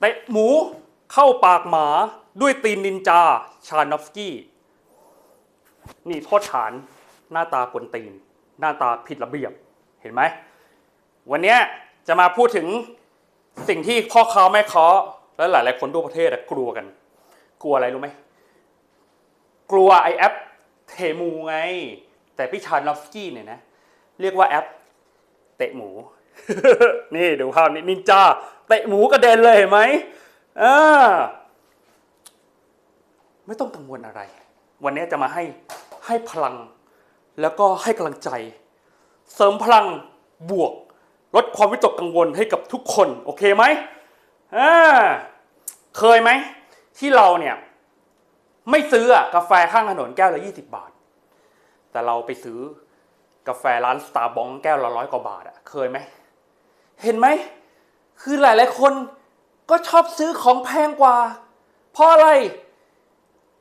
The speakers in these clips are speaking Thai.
เตะหมูเข้าปากหมาด้วยตีนนินจา ชานอฟสกี้ นี่โทษฐานหน้าตากวนตีน หน้าตาผิดระเบียบเห็นไหม วันนี้จะมาพูดถึงสิ่งที่พ่อค้าแม่ค้าและหลายๆคนทั่วประเทศกลัวกัน กลัวอะไรรู้ไหม กลัวไอแอปเทมูไง แต่พี่ชานอฟสกี้เนี่ยนะ เรียกว่าแอปเตะหมู นี่ดูภาพนี้นินจา เตะหมูกระเด็นเลยเห็นไหมอ่าไม่ต้องกังวลอะไร วันนี้จะมาให้ให้พลัง แล้วก็ให้กำลังใจ เสริมพลังบวก ลดความวิตกกังวลให้กับทุกคน โอเคไหมอ่าเคยไหม ที่เราเนี่ย ไม่ซื้อกาแฟข้างถนนแก้วละ 20 บาท แต่เราไปซื้อกาแฟร้านสตาร์บองแก้วละร้อยกว่าบาทอะเคยไหม เห็นไหม คือหลายๆคนก็ชอบซื้อของแพงกว่า เพราะอะไร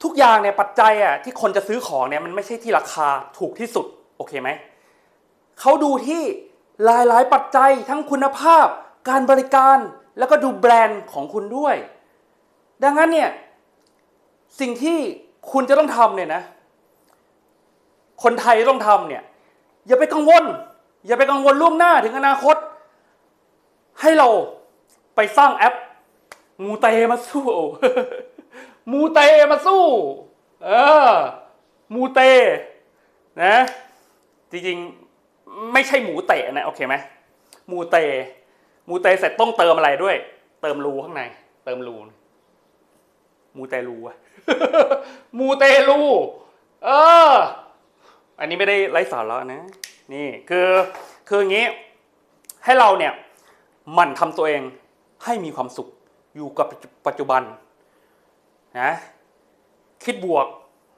ทุกอย่างเนี่ยปัจจัยอะที่คนจะซื้อของเนี่ยมันไม่ใช่ที่ราคาถูกที่สุดโอเคไหมเขาดูที่หลายๆปัจจัยทั้งคุณภาพ การบริการแล้วก็ดูแบรนด์ของคุณด้วย ดังนั้นเนี่ยสิ่งที่คุณจะต้องทำเนี่ยนะ คนไทยต้องทำเนี่ยอย่าไปกังวล อย่าไปกังวลล่วงหน้าถึงอนาคต ให้เราไปสร้างแอป มูเตมาสู้ มูเตมาสู้ เออ มูเต นะ จริงๆ ไม่ใช่หมูเตะนะ โอเคไหมมูเต มูเตเสร็จต้องเติมอะไรด้วย เติมรูข้างใน เติมรู มูเตลูอะมูเตลูเออ อันนี้ไม่ได้ไร้สาระนะ นี่คือ คืออย่างนี้ ให้เราเนี่ย มั่นทำตัวเองให้มีความสุขอยู่กับปัจจุบันนะคิดบวก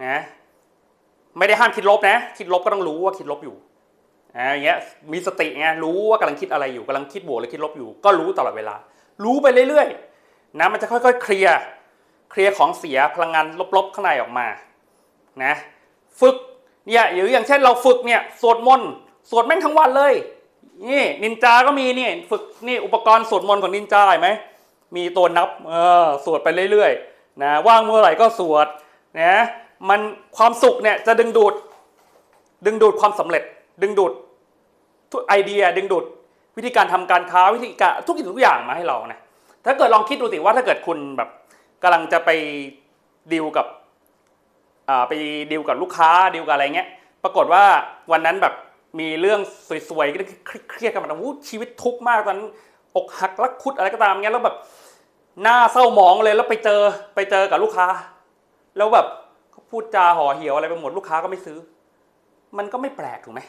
นะไม่ได้ห้ามคิดลบนะ คิดลบก็ต้องรู้ว่าคิดลบอยู่นะอย่างเงี้ยมีสติไงรู้ว่ากำลังคิดอะไรอยู่กำลังคิดบวกหรือคิดลบอยู่ ก็รู้ตลอดเวลา รู้ไปเรื่อยๆนะมันจะค่อยๆ เคลียร์เคลียร์ของเสียพลังงานลบๆข้างในออกมานะฝึกเนี่ยหรืออย่างเช่นเราฝึกเนี่ยสวดมนต์สวดแม่งทั้งวันเลย นี่นินจาก็มีนี่ฝึกนี่อุปกรณ์สวดมนต์ของนินจาเห็นไหมมีตัวนับเออสวดไปเรื่อยๆนะว่างเมื่อไหร่ก็สวดนะมันความสุขเนี่ยจะดึงดูด ดึงดูดความสำเร็จ ดึงดูดทุกไอเดีย ดึงดูดวิธีการทำการค้าวิธีการทุกสิ่งทุกอย่างมาให้เรานะถ้าเกิดลองคิดดูสิว่าถ้าเกิดคุณแบบกำลังจะไปดีลกับอ่าไปดีลกับลูกค้าดีลกับอะไรเงี้ย ปรากฏว่าวันนั้นแบบ มีเรื่องสวยๆก็เครียดกันมาอู้ชีวิตทุกข์มากตอนนั้นอกหักรักคุดอะไรก็ตามเงี้ยแล้วแบบหน้าเศร้าหมองเลยแล้วไปเจอไปเจอกับลูกค้า แล้วแบบเขาพูดจาห่อเหี่ยวอะไรไปหมดลูกค้าก็ไม่ซื้อ มันก็ไม่แปลกถูกไหม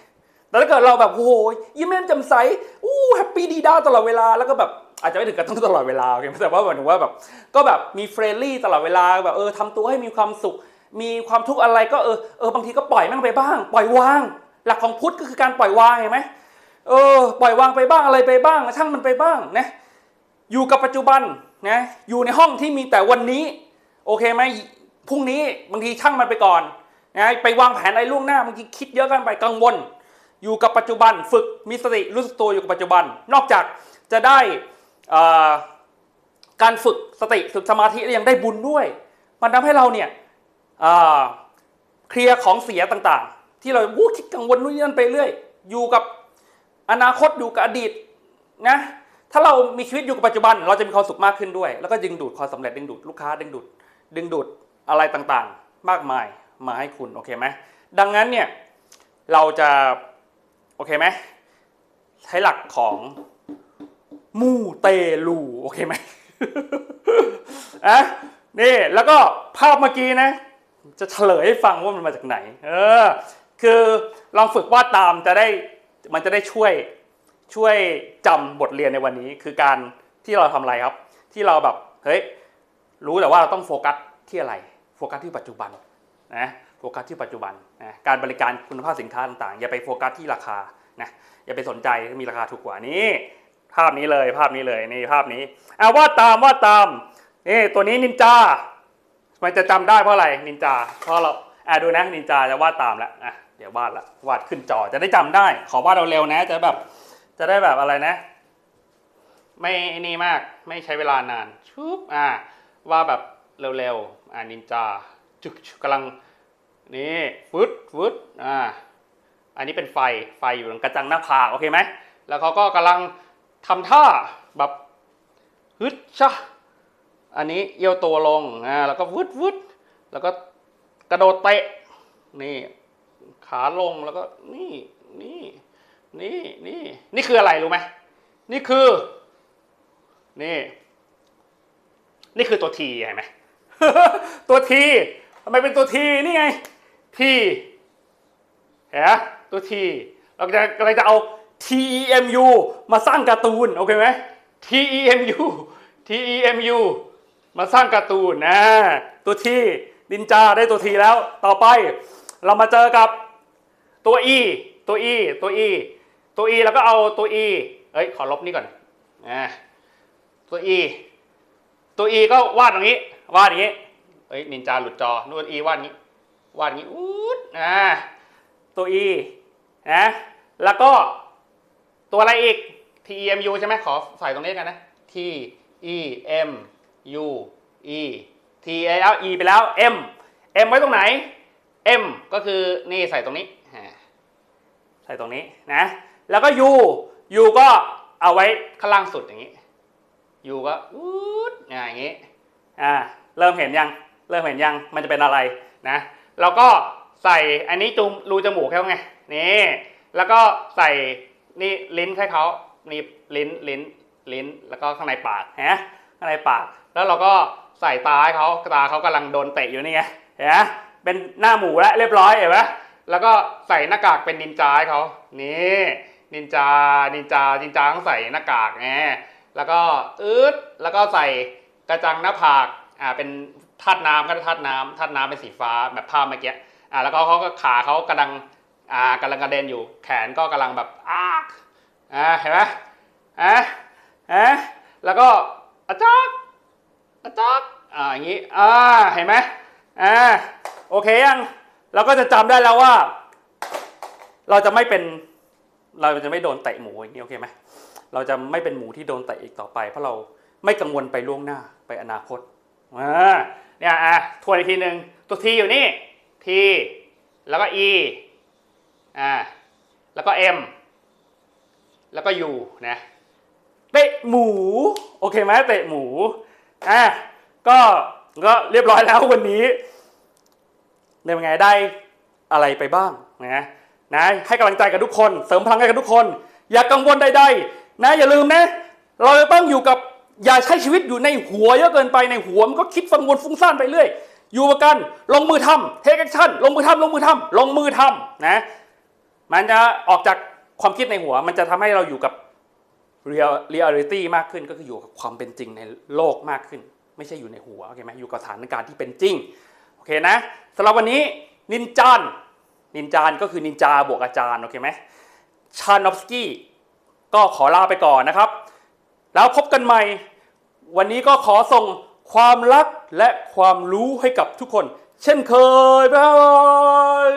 แต่ถ้าเกิดเราแบบโอ้โหยิ้มแย้มจ่มใสอู้แฮปปี้ดีด้าตลอดเวลาแล้วก็แบบอาจจะไม่ถึงกับต้องตลอดเวลาโอเคแต่ว่าหมายถึงว่าแบบก็แบบมีเฟรนลี่ตลอดเวลาแบบเออทำตัวให้มีความสุข มีความทุกข์อะไรก็เออเออบางทีก็ปล่อยแม่งไปบ้าง ปล่อยวาง หลักของพุทธก็คือการปล่อยวางเห็นไหมเออปล่อยวางไปบ้างอะไรไปบ้างช่างมันไปบ้างนะอยู่กับปัจจุบันนะอยู่ในห้องที่มีแต่วันนี้ โอเคไหมพรุ่งนี้บางทีช่างมันไปก่อนนะไปวางแผนอะไรล่วงหน้าบางทีคิดเยอะกันไปกังวล อยู่กับปัจจุบันฝึกมีสติรู้สึกตัวอยู่กับปัจจุบัน นอกจากจะได้การฝึกสติฝึกสมาธิแล้วยังได้บุญด้วย มันทำให้เราเนี่ยเคลียร์ของเสียต่างๆ ที่เราวู้คิดกังวลนู่นนนั่นไปเรื่อย อยู่กับอนาคตอยู่กับอดีตนะถ้าเรามีชีวิตอยู่กับปัจจุบัน เราจะมีความสุขมากขึ้นด้วย แล้วก็ดึงดูดความสำเร็จดึงดูดลูกค้าดึงดูดดึงดูดอะไรต่างๆ มากมายมาให้คุณโอเคไหมดังนั้นเนี่ยเราจะโอเคไหมใช้หลักของมูเตลูโอเคไหมอะนี่แล้วก็ภาพเมื่อกี้นะ จะเฉลยให้ฟังว่ามันมาจากไหน เออ คือลองฝึกวาดตามจะได้มันจะได้ช่วยช่วยจำบทเรียนในวันนี้ คือการที่เราทำอะไรครับ ที่เราแบบเฮ้ยรู้แต่ว่าเราต้องโฟกัสที่อะไร โฟกัสที่ปัจจุบันนะโฟกัสที่ปัจจุบันนะการบริการคุณภาพสินค้าต่างๆ อย่าไปโฟกัสที่ราคานะอย่าไปสนใจมีราคาถูกกว่านี้ ภาพนี้เลยภาพนี้เลยนี่ภาพนี้อ่าวาดตามวาดตามนี่ตัวนี้นินจามันจะจำได้เพราะอะไรนินจาเพราะเรา อะดูนะนินจาจะวาดตามแล้วอะเดี๋ยววาดละวาดขึ้นจอจะได้จำได้ ขอวาดเร็วๆนะ จะแบบจะได้แบบอะไรนะ ไม่นี่มากไม่ใช้เวลานานชุบอ่าว่าแบบเร็วๆอ่านินจาจุกกำลังนี่ฟึดฟึดอ่าอันนี้เป็นไฟไฟอยู่ตรงกระจังหน้าผากโอเคไหมแล้วเขาก็กำลังทำท่าแบบฮึดชะอันนี้เอียวตัวลงอ่าแล้วก็วึดวึดแล้วก็ กระโดดเตะนี่ ขาลงแล้วก็นี่นี่นี่นี่นี่คืออะไรรู้ไหมนี่คือ นี่ นี่คือตัวทีเห็นไหมตัวทีทำไมเป็นตัวทีนี่ไงทีเห็นไหมตัวทีเราจะกำลังจะเอา TEMU มาสร้างการ์ตูนโอเคไหม TEMU TEMU มาสร้างการ์ตูนนะ ตัวที นินจาได้ตัวทีแล้ว ต่อไปเรามาเจอกับตัว E ตัว E ตัว E ตัว E แล้วก็เอาตัว E เอ้ยขอลบนี่ก่อนอ่าตัว E ตัว E ก็วาดอย่างนี้ วาดอย่างนี้เอ้ยนินจาหลุดจอนู่น E วาดอย่างนี้ วาดอย่างนี้อู้ดอ่าตัว E นะแล้วก็ตัวอะไรอีก T E M U ใช่ไหมขอใส่ตรงนี้กันนะ T E M U E T A L E ไปแล้ว M M ไว้ตรงไหน M ก็คือนี่ใส่ตรงนี้ ใส่ตรงนี้นะ แล้วก็ U U ก็เอาไว้ข้างล่างสุดอย่างนี้ยูก็อูดอ่าอย่างนี้อ่าเริ่มเห็นยัง เริ่มเห็นยัง มันจะเป็นอะไรนะ แล้วก็ใส่อันนี้จุมรูจมูกเขาไง นี่ แล้วก็ใส่นี่ลิ้นให้เขานี่ลิ้นลิ้นลิ้น แล้วก็ข้างในปากฮะข้างในปาก แล้วเราก็ ใส่ตาเขาตาเขากำลังโดนเตะอยู่นี่ไงเห็นไหมเป็นหน้าหมูแล้วเรียบร้อยเห็นไหมแล้วก็ใส่หน้ากากเป็นนินจาให้เขานี่นินจานินจานินจาต้องใส่หน้ากากไงแล้วก็อืดแล้วก็ใส่กระจังหน้าผากอ่าเป็นธาตุน้ำก็ธาตุน้ำธาตุน้ำเป็นสีฟ้าแบบภาพเมื่อกี้อ่าแล้วก็เขาก็ขาเขากำลังอ่ากำลังกระเด็นอยู่แขนก็กำลังแบบอ้ากอ่าเห็นไหมอะอะแล้วก็อาจักาจักอ่าอย่างนี้อ่าเห็นไหมอ่าโอเคยังเราก็จะจำได้แล้วว่า เราจะไม่เป็นเราจะไม่โดนเตะหมูอย่างนี้โอเคไหมเราจะไม่เป็นหมูที่โดนเตะอีกต่อไป เพราะเราไม่กังวลไปล่วงหน้าไปอนาคตอ่าเนี่ยอะทวนอีกทีหนึ่งตัว T อยู่นี่ T แล้วก็ E อ่าแล้วก็ M แล้วก็ U นะเตะหมู โอเคไหมเตะหมู อะก็ก็เรียบร้อยแล้ววันนี้เป็นไงได้อะไรไปบ้างนะนะให้กำลังใจกับทุกคน เสริมพลังให้กับทุกคน อย่ากังวลใดๆนะอย่าลืมนะ เราจะต้องอยู่กับอย่าใช้ชีวิตอยู่ในหัวเยอะเกินไปในหัวมันก็คิดฟังวนฟุ้งซ่านไปเรื่อย อยู่กับกันลงมือทำเทคแอคชั่นลงมือทำลงมือทำลงมือทำนะมันจะออกจากความคิดในหัว มันจะทำให้เราอยู่กับ เรียลิตี้มากขึ้นก็คืออยู่กับความเป็นจริงในโลกมากขึ้น ไม่ใช่อยู่ในหัวโอเคไหมอยู่กับสถานการณ์ที่เป็นจริงโอเคนะสำหรับวันนี้นินจานนินจานก็คือนินจาบวกอาจารย์โอเคไหมชานอฟสกี้ก็ขอลาไปก่อนนะครับ แล้วพบกันใหม่ วันนี้ก็ขอส่งความรักและความรู้ให้กับทุกคน เช่นเคยบ๊ายบาย